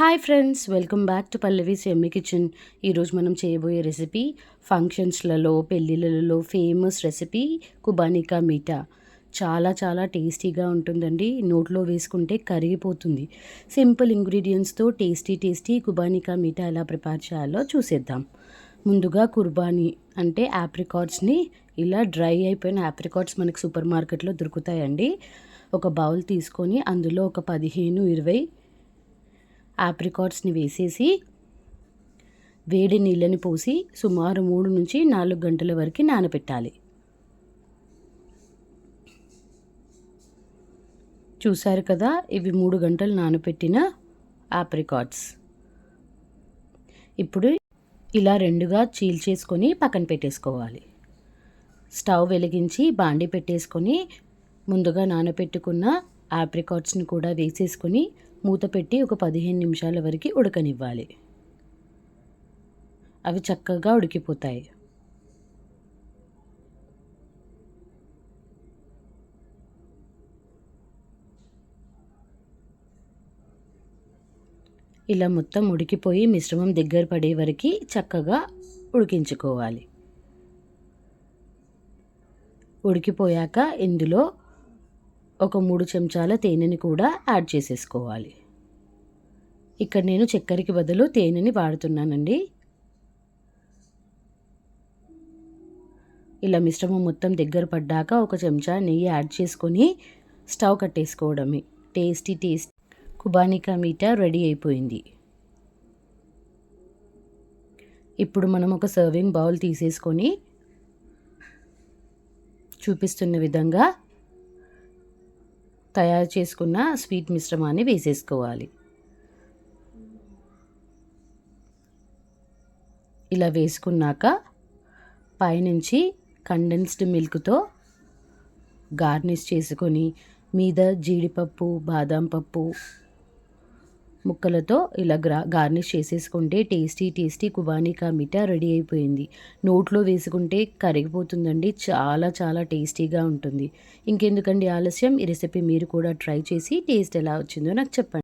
Hi friends welcome back to Pallavi Semmi kitchen. ఈరోజు మనం చేయబోయే రెసిపీ ఫంక్షన్స్లలో పెళ్ళిళ్ళలో ఫేమస్ రెసిపీ కుబానికా మీఠా. చాలా చాలా టేస్టీగా ఉంటుందండి. నోట్లో వేసుకుంటే కరిగిపోతుంది. సింపుల్ ఇంగ్రీడియంట్స్తో టేస్టీ టేస్టీ కుబానికా మీఠా ఎలా ప్రిపేర్ చేయాలో చూసేద్దాం. ముందుగా కుర్బానీ అంటే యాప్రికాట్స్ని ఇలా డ్రై అయిపోయిన యాప్రికాట్స్ మనకి సూపర్ మార్కెట్లో దొరుకుతాయండి. ఒక బౌల్ తీసుకొని అందులో ఒక పదిహేను ఇరవై ఆప్రికాట్స్ని వేసేసి వేడి నీళ్ళని పోసి సుమారు మూడు నుంచి నాలుగు గంటల వరకు నానబెట్టాలి. చూశారు కదా ఇవి మూడు గంటలు నానబెట్టిన ఆప్రికాట్స్. ఇప్పుడు ఇలా రెండుగా చీల్చేసుకొని పక్కన పెట్టేసుకోవాలి. స్టవ్ వెలిగించి బాండి పెట్టేసుకొని ముందుగా నానబెట్టుకున్న ఆప్రికాట్స్ని కూడా వేసేసుకొని మూత పెట్టి ఒక పదిహేను నిమిషాల వరకు ఉడకనివ్వాలి. అవి చక్కగా ఉడికిపోతాయి. ఇలా మొత్తం ఉడికిపోయి మిశ్రమం దగ్గర పడే వరకు చక్కగా ఉడికించుకోవాలి. ఉడికిపోయాక ఇందులో ఒక మూడు చెంచాల తేనెని కూడా యాడ్ చేసేసుకోవాలి. ఇక్కడ నేను చక్కెరకి బదులు తేనెని వాడుతున్నానండి. ఇలా మిశ్రమం మొత్తం దగ్గర పడ్డాక ఒక చెంచా నెయ్యి యాడ్ చేసుకొని stove కట్టేసుకోవడమే. Tasty taste. Qubani ka meetha ready అయిపోయింది. ఇప్పుడు మనం ఒక సర్వింగ్ బౌల్ తీసేసుకొని చూపిస్తున్న విధంగా తయారు చేసుకున్న స్వీట్ మిశ్రమాన్ని వేసేసుకోవాలి. ఇలా వేసుకున్నాక పైనుంచి కండెన్స్డ్ మిల్క్తో గార్నిష్ చేసుకొని మీద జీడిపప్పు బాదం పప్పు ముక్కలతో ఇలా గ్రా గార్నిష్ చేసేసుకుంటే tasty tasty qubani ka meetha ready అయిపోయింది. నోట్లో వేసుకుంటే కరిగిపోతుందండి. చాలా చాలా టేస్టీగా ఉంటుంది. ఇంకెందుకండి ఆలస్యం? ఈ రెసిపీ మీరు కూడా ట్రై చేసి టేస్ట్ ఎలా వచ్చిందో నాకు చెప్పండి.